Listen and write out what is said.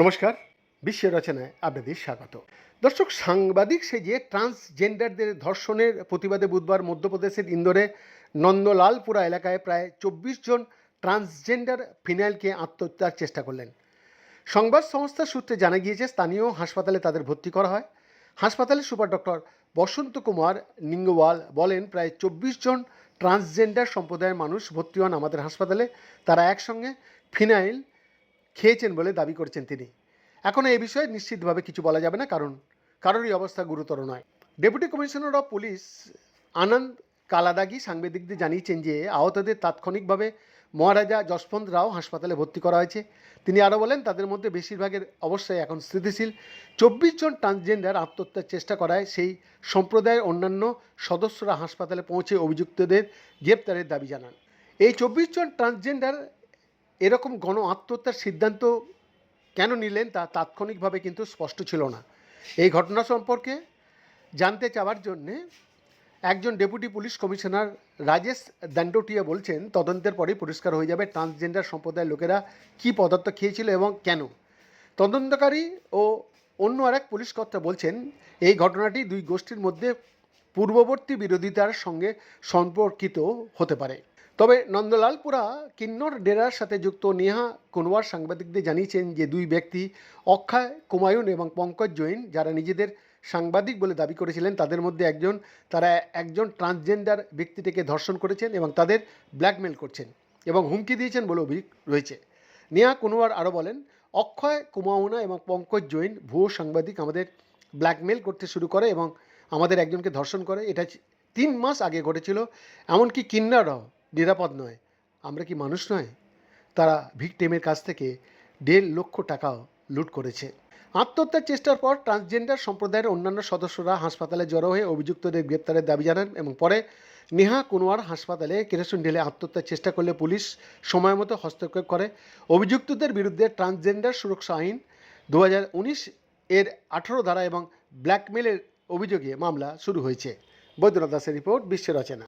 নমস্কার, বিশ্বের রচনায় আপনাদের স্বাগত। দর্শক, সাংবাদিক সেজে ট্রান্সজেন্ডারদের ধর্ষণের প্রতিবাদে বুধবার মধ্যপ্রদেশের ইন্দোরে নন্দলালপুরা এলাকায় প্রায় চব্বিশ জন ট্রান্সজেন্ডার ফিনাইলকে আত্মহত্যার চেষ্টা করলেন। সংবাদ সংস্থার সূত্রে জানা গিয়েছে, স্থানীয় হাসপাতালে তাদের ভর্তি করা হয়। হাসপাতালের সুপার ডক্টর বসন্ত কুমার নিঙ্গওয়াল বলেন, প্রায় চব্বিশ জন ট্রান্সজেন্ডার সম্প্রদায়ের মানুষ ভর্তি হন আমাদের হাসপাতালে। তারা একসঙ্গে ফিনাইল খেয়েছেন বলে দাবি করেছেন তিনি। এখন এই বিষয়ে নিশ্চিতভাবে কিছু বলা যাবে না, কারণ কারোরই অবস্থা গুরুতর নয়। Deputy commissioner of police Anand Kaladagi সাংবাদিকদের জানিয়েছেন যে আহতদের তাৎক্ষণিকভাবে মহারাজা যশবন্ত রাও হাসপাতালে ভর্তি করা হয়েছে। তিনি আরও বলেন, তাদের মধ্যে বেশিরভাগের অবস্থায় এখন স্থিতিশীল। চব্বিশ জন ট্রান্সজেন্ডার আত্মহত্যার চেষ্টা করায় সেই সম্প্রদায়ের অন্যান্য সদস্যরা হাসপাতালে পৌঁছে অভিযুক্তদের গ্রেপ্তারের দাবি জানান। এই চব্বিশ জন ট্রান্সজেন্ডার এরকম গণ আত্মহত্যার সিদ্ধান্ত কেন নিলেন তা তাৎক্ষণিকভাবে কিন্তু স্পষ্ট ছিল না। এই ঘটনা সম্পর্কে জানতে চাওয়ার জন্যে একজন deputy police commissioner Rajesh Dandtiya বলছেন, তদন্তের পরেই পরিষ্কার হয়ে যাবে ট্রান্সজেন্ডার সম্প্রদায়ের লোকেরা কি পদার্থ খেয়েছিল এবং কেন। তদন্তকারী ও অন্য আরেক পুলিশ কর্তা বলছেন, এই ঘটনাটি দুই গোষ্ঠীর মধ্যে পূর্ববর্তী বিরোধিতার সঙ্গে সম্পর্কিত হতে পারে। তবে নন্দলালপুরা কিন্নর ডেরার সাথে যুক্ত। নেহা কুনওয়ার সাংবাদিকদের জানিয়েছেন যে, দুই ব্যক্তি, অক্ষয় কুমায়ুন এবং পঙ্কজ জৈন, যারা নিজেদের সাংবাদিক বলে দাবি করেছিলেন, তাদের মধ্যে একজন, তারা একজন ট্রান্সজেন্ডার ব্যক্তিটিকে ধর্ষণ করেছেন এবং তাদের ব্ল্যাকমেল করছেন এবং হুমকি দিয়েছেন বলে অভিযোগ রয়েছে। নেহা কুনওয়ার আরও বলেন, অক্ষয় কুমাউনা এবং পঙ্কজ জৈন ভুয়ো সাংবাদিক আমাদের ব্ল্যাকমেল করতে শুরু করে এবং আমাদের একজনকে ধর্ষণ করে। এটা তিন মাস আগে ঘটেছিল। এমনকি কিন্নাররাও নিরাপদ নয়। আমরা কি মানুষ নয়? তারা ভিকটেমের কাছ থেকে দেড় লক্ষ টাকাও লুট করেছে। আত্মহত্যার চেষ্টার পর ট্রান্সজেন্ডার সম্প্রদায়ের অন্যান্য সদস্যরা হাসপাতালে জড়ো হয়ে অভিযুক্তদের গ্রেপ্তারের দাবি জানান এবং পরে নেহা কুনওয়ার হাসপাতালে কেরোসিন ঢেলে আত্মহত্যার চেষ্টা করলে পুলিশ সময় মতো হস্তক্ষেপ করে। অভিযুক্তদের বিরুদ্ধে ট্রান্সজেন্ডার সুরক্ষা আইন দু হাজার উনিশ এর আঠারো ধারা এবং ব্ল্যাকমেলের অভিযোগে মামলা শুরু হয়েছে। বৈদ্যনাথ দাসের রিপোর্ট, বিশ্বের রচনা